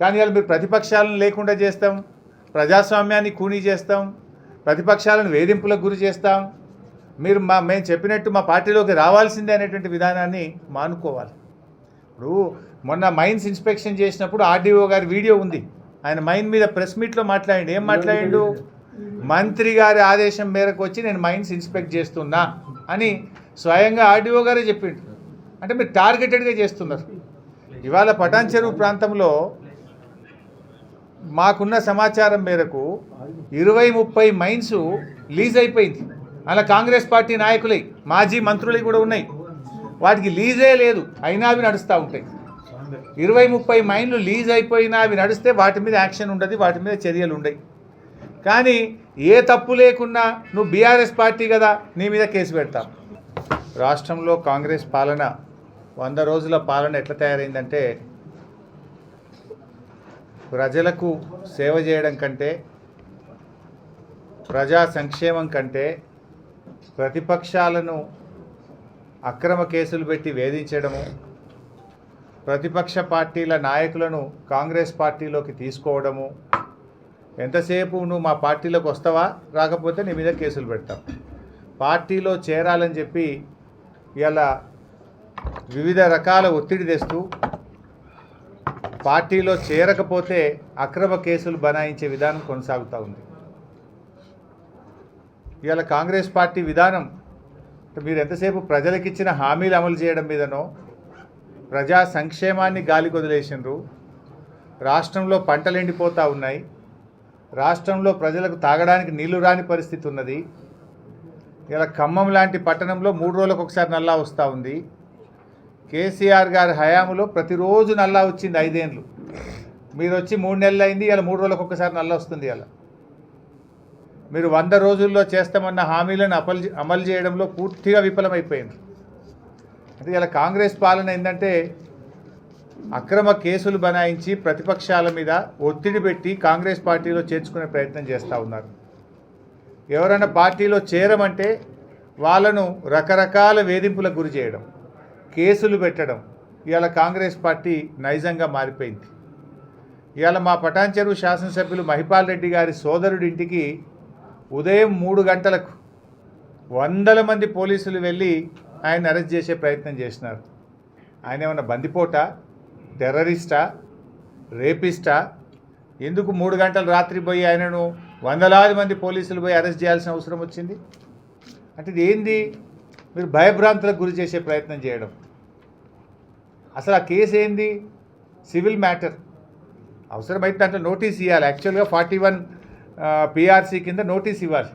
కానీ వాళ్ళు మీరు ప్రతిపక్షాలను లేకుండా చేస్తాం ప్రజాస్వామ్యాన్ని కూనీ చేస్తాం ప్రతిపక్షాలను వేధింపులకు గురి చేస్తాం. మీరు మా మేము చెప్పినట్టు మా పార్టీలోకి రావాల్సిందే అనేటువంటి విధానాన్ని మానుకోవాలి. ఇప్పుడు మొన్న మైన్స్ ఇన్స్పెక్షన్ చేసినప్పుడు ఆర్డీఓ గారి వీడియో ఉంది. ఆయన మైన్ మీద ప్రెస్ మీట్లో మాట్లాడండి. ఏం మాట్లాడిండు? మంత్రి గారి ఆదేశం మేరకు వచ్చి నేను మైన్స్ ఇన్స్పెక్ట్ చేస్తున్నా అని స్వయంగా ఆర్డీఓ గారే చెప్పిండు. అంటే మీరు టార్గెటెడ్గా చేస్తున్నారు. ఇవాళ పటాన్ చెరువు ప్రాంతంలో మాకున్న సమాచారం మేరకు ఇరవై ముప్పై మైన్స్ లీజ్ అయిపోయింది. అలా కాంగ్రెస్ పార్టీ నాయకులై మాజీ మంత్రులు కూడా ఉన్నాయి. వాటికి లీజే లేదు. అయినా అవి నడుస్తూ ఉంటాయి. ఇరవై ముప్పై మైన్లు లీజ్ అయిపోయినా అవి నడిస్తే వాటి మీద యాక్షన్ ఉండదు వాటి మీద చర్యలు ఉండవు కానీ ఏ తప్పు లేకున్నా నువ్వు బీఆర్ఎస్ పార్టీ కదా నీ మీద కేసు పెడతావు రాష్ట్రంలో కాంగ్రెస్ పాలన వంద రోజుల పాలన ఎట్లా తయారైందంటే ప్రజలకు సేవ చేయడం కంటే ప్రజా సంక్షేమం కంటే ప్రతిపక్షాలను అక్రమ కేసులు పెట్టి వేధించడము ప్రతిపక్ష పార్టీల నాయకులను కాంగ్రెస్ పార్టీలోకి తీసుకోవడము. ఎంతసేపు నువ్వు మా పార్టీలోకి వస్తావా? రాకపోతే నీ మీద కేసులు పెడతాం. పార్టీలో చేరాలని చెప్పి ఇలా వివిధ రకాల ఒత్తిడి తెస్తూ పార్టీలో చేరకపోతే అక్రమ కేసులు బనాయించే విధానం కొనసాగుతూ ఉంది. ఇవాళ కాంగ్రెస్ పార్టీ విధానం మీరు ఎంతసేపు ప్రజలకు ఇచ్చిన హామీలు అమలు చేయడం మీదనో ప్రజా సంక్షేమాన్ని గాలి కొదిలేసినారు రాష్ట్రంలో పంటలు ఎండిపోతూ ఉన్నాయి. రాష్ట్రంలో ప్రజలకు తాగడానికి నీళ్ళు రాని పరిస్థితి ఉన్నది. ఇలా ఖమ్మం లాంటి పట్టణంలో మూడు రోజులకు ఒకసారి నల్లా వస్తూ ఉంది. కేసీఆర్ గారి హయాంలో ప్రతిరోజు నల్లా వచ్చింది ఐదేండ్లు. మీరు వచ్చి మూడు నెలలు అయింది ఇలా మూడు రోజులకు ఒక్కసారి నల్లా వస్తుంది ఇలా మీరు వంద రోజుల్లో చేస్తామన్న హామీలను అమలు అమలు చేయడంలో పూర్తిగా విఫలమైపోయింది. అంటే ఇలా కాంగ్రెస్ పాలన ఏంటంటే అక్రమ కేసులు బనాయించి ప్రతిపక్షాల మీద ఒత్తిడి పెట్టి కాంగ్రెస్ పార్టీలో చేర్చుకునే ప్రయత్నం చేస్తూ ఉన్నారు. ఎవరైనా పార్టీలో చేరమంటే వాళ్ళను రకరకాల వేధింపులకు గురి చేయడం. కేసులు పెట్టడం ఇవాళ కాంగ్రెస్ పార్టీ నైజంగా మారిపోయింది. ఇవాళ మా పటాన్ చెరువు శాసనసభ్యులు మహిపాల్ రెడ్డి గారి సోదరుడి ఇంటికి ఉదయం మూడు గంటలకు వందల మంది పోలీసులు వెళ్ళి ఆయన అరెస్ట్ చేసే ప్రయత్నం చేసినారు. ఆయన ఏమన్నా బందిపోట టెర్రరిస్టా రేపిస్టా? ఎందుకు మూడు గంటలు రాత్రి పోయి ఆయనను వందలాది మంది పోలీసులు పోయి అరెస్ట్ చేయాల్సిన అవసరం వచ్చింది? అంటే ఇది ఏంది? మీరు భయభ్రాంతులకు గురి చేసే ప్రయత్నం చేయడం. అసలు ఆ కేసు ఏంది? Civil matter. అవసరమైతే దాంట్లో నోటీస్ ఇవ్వాలి యాక్చువల్గా ఫార్టీ వన్ పిఆర్సీ కింద నోటీస్ ఇవ్వాలి.